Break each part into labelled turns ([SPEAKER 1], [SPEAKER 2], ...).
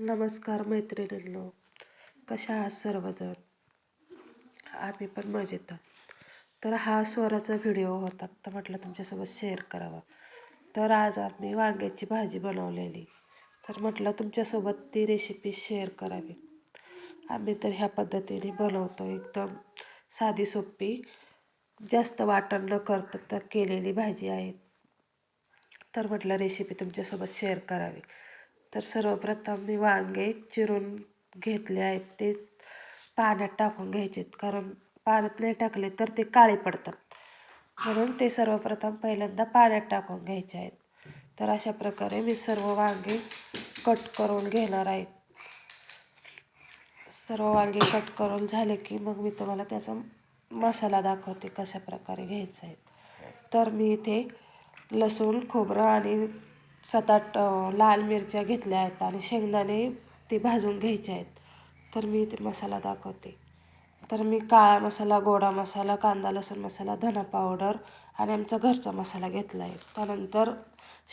[SPEAKER 1] नमस्कार मैत्रिणींनो कशा आहात सर्वजण? आम्ही पण मजेत आहोत. तर हा स्वराचा व्हिडिओ होता तर म्हटलं तुमच्यासोबत शेअर करावा. तर आज आम्ही वांग्याची भाजी बनवलेली. तर म्हटलं तुमच्यासोबत ती रेसिपी शेअर करावी. आम्ही तर ह्या पद्धतीने बनवतो. एकदम साधी सोपी जास्त वाटण न करता तर केलेली भाजी आहे. तर म्हटलं रेसिपी तुमच्यासोबत शेअर करावी. तर सर्वप्रथम मी वांगे चिरून घेतले आहेत. ते पाण्यात टाकून घ्यायचे कारण पाण्यात नाही टाकले तर ते काळे पडतात. म्हणून ते सर्वप्रथम पहिल्यांदा पाण्यात टाकून घ्यायचे आहेत. तर अशा प्रकारे मी सर्व वांगे कट करून घेणार आहे. सर्व वांगे कट करून झाले की मग मी तुम्हाला त्याचा मसाला दाखवते कशा प्रकारे घ्यायचा आहे तर मी इथे लसूण खोबरं आणि सात आठ लाल मिरच्या घेतल्या आहेत आणि शेंगदाणे ते भाजून घ्यायचे आहेत. तर मी ते मसाला दाखवते. तर मी काळा मसाला गोडा मसाला कांदा लसूण मसाला धना पावडर आणि आमचा घरचा मसाला घेतला आहे. त्यानंतर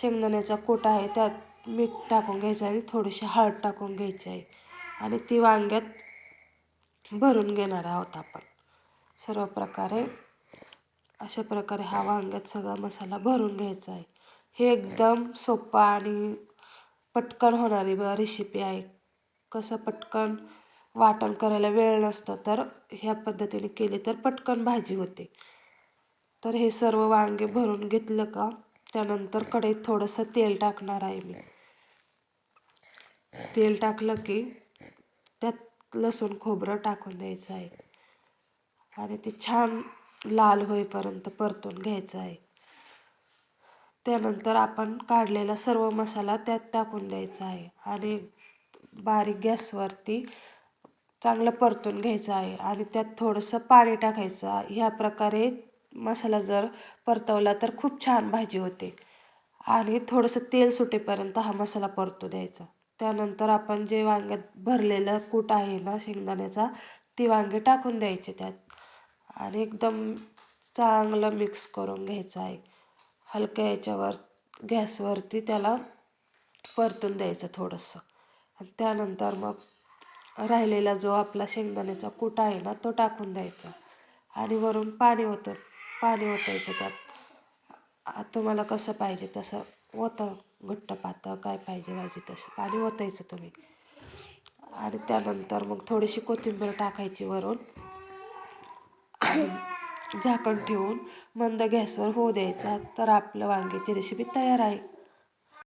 [SPEAKER 1] शेंगदाण्याचा कोटा आहे त्यात मीठ टाकून घ्यायचं आणि थोडीशी हळद टाकून घ्यायची आहे. आणि ती वांग्यात भरून घेणार आहोत आपण. सर्व प्रकारे अशा प्रकारे हा वांग्यात सगळा मसाला भरून घ्यायचा आहे. हे एकदम सोपा आणि पटकन होणारी ब रेसिपी आहे. कसं पटकन वाटण करायला वेळ नसतो तर ह्या पद्धतीने केली तर पटकन भाजी होते. तर हे सर्व वांगे भरून घेतलं का त्यानंतर कढईत थोडंसं तेल टाकणार आहे मी. तेल टाकलं की त्यात लसूण खोबरं टाकून द्यायचं आहे. आणि ते छान लाल होईपर्यंत परतून घ्यायचं आहे. त्यानंतर आपण काढलेला सर्व मसाला त्यात टाकून द्यायचा आहे आणि बारीक गॅसवरती चांगलं परतून घ्यायचं आहे आणि त्यात थोडंसं पाणी टाकायचं ह्या प्रकारे मसाला जर परतवला तर खूप छान भाजी होते आणि थोडंसं तेल सुटेपर्यंत हा मसाला परतू द्यायचा. त्यानंतर आपण जे वांग्यात भरलेलं कूट आहे ना शेंगदाण्याचा ती वांगे टाकून द्यायचे त्यात आणि एकदम चांगलं मिक्स करून घ्यायचं आहे. हलक्या याच्यावर गॅसवरती त्याला परतून द्यायचं थोडंसं. आणि त्यानंतर मग राहिलेला जो आपला शेंगदाण्याचा कूट आहे ना तो टाकून द्यायचा. आणि वरून पाणी होतं पाणी ओतायचं त्यात. तुम्हाला कसं पाहिजे तसं ओतं घट्ट पातळ काय पाहिजे भाजी तसं पाणी ओतायचं तुम्ही. आणि त्यानंतर मग थोडीशी कोथिंबीर टाकायची वरून. झाकण ठेवून मंद गॅसवर होऊ द्यायचा. तर आपलं वांग्याची रेसिपी तयार आहे.